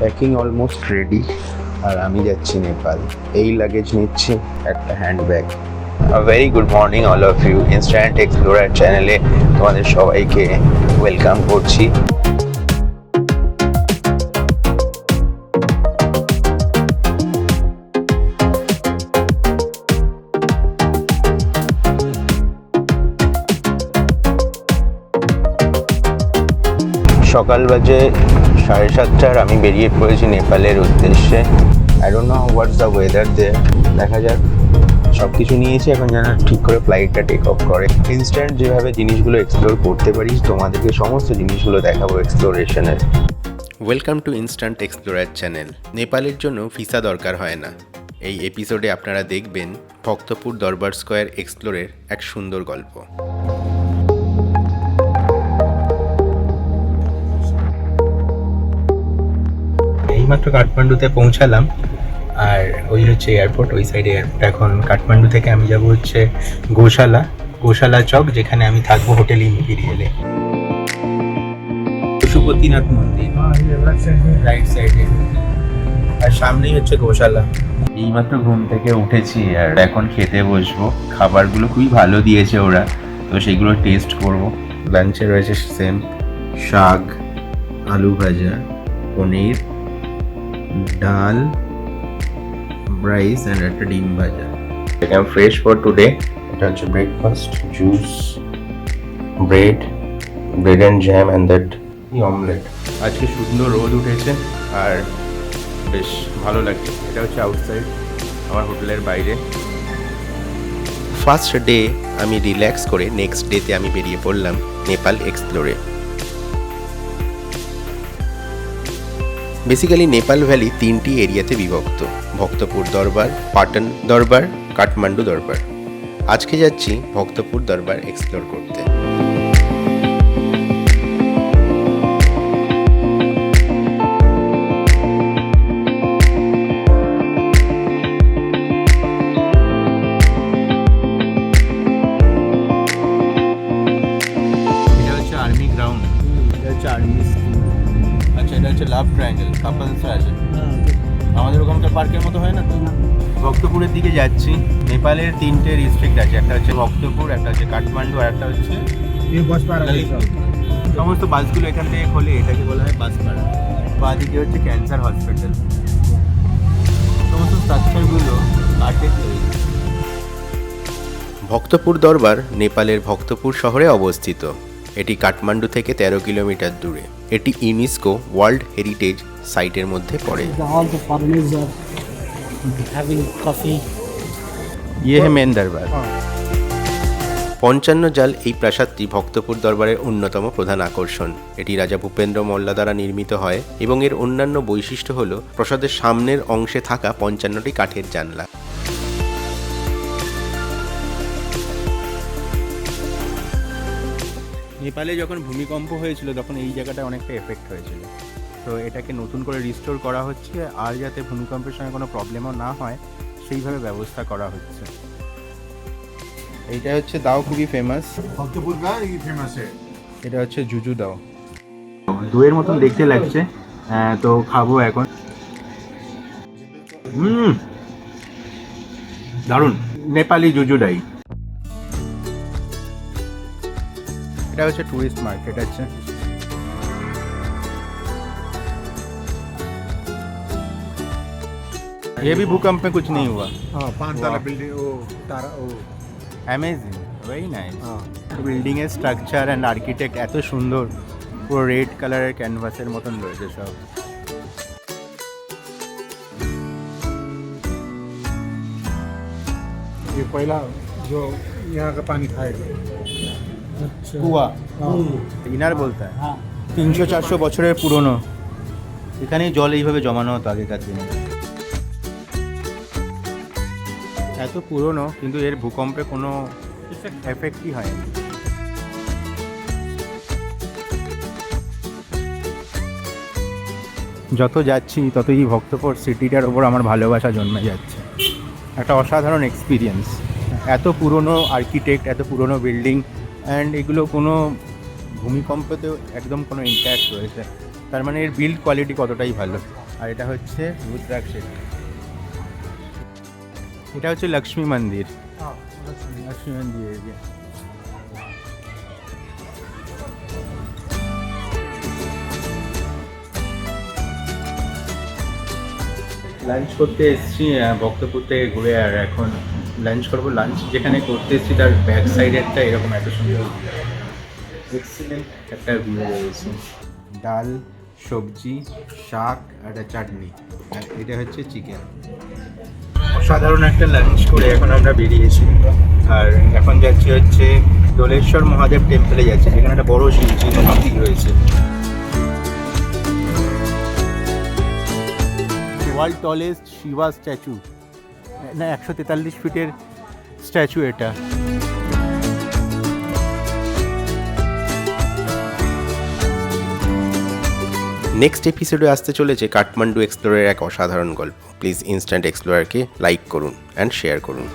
Packing almost ready আর আমি যাচ্ছি নেপাল। এই লাগেজ নিচ্ছি, একটা handbag very good morning all of you instant explorer চ্যানেলে তোমাদের সবাইকে ওয়েলকাম করছি। সকাল বাজে সাড়ে সাতটার আমি বেরিয়ে পড়েছি নেপালের উদ্দেশ্যে। I don't know what's the weather দে দেখা যাক। সব কিছু নিয়েছি, এখন যেন ঠিক করে ফ্লাইটটা টেক অফ করে। ইনস্ট্যান্ট যেভাবে জিনিসগুলো এক্সপ্লোর করতে পারি, তোমাদেরকে সমস্ত জিনিসগুলো দেখাবো এক্সপ্লোরেশনের welcome to instant explorer channel নেপালের জন্য ভিসা দরকার হয় না। এই এপিসোডে আপনারা দেখবেন ভক্তপুর দরবার স্কোয়ার এক্সপ্লোরের এক সুন্দর গল্প। এইমাত্র কাঠমান্ডুতে পৌঁছালাম। আর ওই হচ্ছে এয়ারপোর্ট ওই সাইডে এয়ারপোর্ট এখন কাঠমান্ডু থেকে আমি যাব হচ্ছে গোশালা গোশালা চক যেখানে আমি থাকব হোটেল ইম্পিরিয়ালে। পশুপতিনাথ মন্দির রাইট সাইডে আর সামনেই হচ্ছে গোশালা। এইমাত্র ঘুম থেকে উঠেছি আর এখন খেতে বসবো। খাবারগুলো খুবই ভালো দিয়েছে ওরা তো সেগুলো টেস্ট করব। লাঞ্চে রয়েছে সেম শাক আলু ভাজা পনির। ডাল রাইস অ্যান্ড একটা ডিম ভাজা একদম ফ্রেশ ফর টুডে এটা হচ্ছে breakfast juice bread bread and jam and that omelette আজকে সুন্দর রোদ উঠেছে আর বেশ ভালো লাগছে। এটা হচ্ছে আউটসাইড আমার হোটেলের বাইরে। ফার্স্ট ডে আমি রিল্যাক্স করে নেক্সট ডেতে আমি বেরিয়ে পড়লাম নেপাল এক্সপ্লোরে বেসিক্যালি নেপাল ভ্যালি তিনটি এরিয়াতে বিভক্ত। ভক্তপুর দরবার, পাটন দরবার, কাঠমান্ডু দরবার। আজকে যাচ্ছি ভক্তপুর দরবার এক্সপ্লোর করতে। লাভ ট্রায়াঙ্গেল কাপল আছে। আমাদের ওখানকার পার্কের মতো হয় না? তো ভক্তপুরের দিকে যাচ্ছি। নেপালের তিনটে ডিস্ট্রিক্ট আছে। একটা হচ্ছে ভক্তপুর একটা হচ্ছে কাঠমান্ডু আর একটা হচ্ছে সমস্ত বাসগুলো এখান থেকে খোলে এটাকে বলা হয় বাসপাড়া বা দিকে হচ্ছে ক্যান্সার হসপিটাল সমস্ত স্ট্রাকচারগুলো কাঠের ভক্তপুর দরবার নেপালের ভক্তপুর শহরে অবস্থিত। এটি কাঠমান্ডু থেকে ১৩ কিলোমিটার দূরে। এটি ইউনেস্কো ওয়ার্ল্ড হেরিটেজ সাইটের মধ্যে পড়ে. ইয়ে মেন দরবার পঞ্চান্ন জাল এই প্রাসাদটি ভক্তপুর দরবারের অন্যতম প্রধান আকর্ষণ। এটি রাজা ভূপেন্দ্র মল্লা দ্বারা নির্মিত হয় এবং এর অন্যান্য বৈশিষ্ট্য হল প্রসাদের সামনের অংশে থাকা পঞ্চান্নটি কাঠের জানলা। নেপালে যখন ভূমিকম্প হয়েছিল তখন এই জায়গাটা অনেকটা এফেক্ট হয়েছিল। তো এটাকে নতুন করে রিস্টোর করা হচ্ছে। আর যাতে ভূমিকম্পের সঙ্গে কোনো প্রবলেমও না হয় সেইভাবে ব্যবস্থা করা হচ্ছে। এইটা হচ্ছে দাও খুবই ফেমাস এটা হচ্ছে জুজু দাও। দইয়ের মতন দেখতে লাগছে। তো খাব এখন। হুম। দারুণ। নেপালি জুজুডাই এটা হচ্ছে টুরিস্ট মার্কেট আছে ये भी भूकंप में कुछ नहीं हुआ हाँ पांच ताला बिल्डिंग वो तारा वो অ্যামেজিং ভেরি নাইস हाँ বিল্ডিং এর স্ট্রাকচার অ্যান্ড আর্কিটেক্ট এত সুন্দর পুরো রেড কালারের ক্যানভাসের মতন রয়েছে সব ये पहला जो यहाँ का पानी खाएगा अच्छा কুয়া। ইনার বলতে। হয়। তিনশো চারশো বছরের পুরনো। এখানেই জল এইভাবে জমানো হতো আগেকার দিনে। এত পুরনো কিন্তু এর ভূকম্পে কোনো এফেক্টই হয়নি। যত যাচ্ছি ততই ভক্তপুর সিটিটার ওপর আমার ভালোবাসা জন্মে যাচ্ছে। একটা অসাধারণ এক্সপিরিয়েন্স এত পুরনো আর্কিটেক্ট এত পুরনো বিল্ডিং অ্যান্ড এগুলো কোনো ভূমিকম্পতেও একদম কোনো ইম্প্যাক্ট রয়েছে। তার মানে এর বিল্ড কোয়ালিটি কতটাই ভালো। আর এটা হচ্ছে রুদ্রাক এটা হচ্ছে লক্ষ্মী মন্দির। লক্ষ্মী মন্দির লাঞ্চ করতে এসছি ভক্তপুর থেকে ঘুরে আর এখন লাঞ্চ করব লাঞ্চ যেখানে করতে এসেছি তার ব্যাক সাইডেরটা এরকম এত সুন্দর এক্সিলেন্ট একটা ভিউ রয়েছে। ডাল সবজি শাক আর একটা চাটনি। আর এটা হচ্ছে চিকেন সাধারণ একটা লাঞ্চ করে এখন আমরা বেরিয়েছি। আর এখন যাচ্ছি হচ্ছে দোলেশ্বর মহাদেব টেম্পলে যাচ্ছি যেখানে একটা বড় শিবজি মূর্তি রয়েছে। ওয়ার্ল্ড টলেস্ট শিবা স্ট্যাচু না, একশো তেতাল্লিশ ফিটের স্ট্যাচু এটা। নেক্সট এপিসোডে আসতে চলেছে কাঠমান্ডু এক্সপ্লোরের এক অসাধারণ গল্প। প্লিজ ইনস্ট্যান্ট এক্সপ্লোরারকে লাইক করুন অ্যান্ড শেয়ার করুন।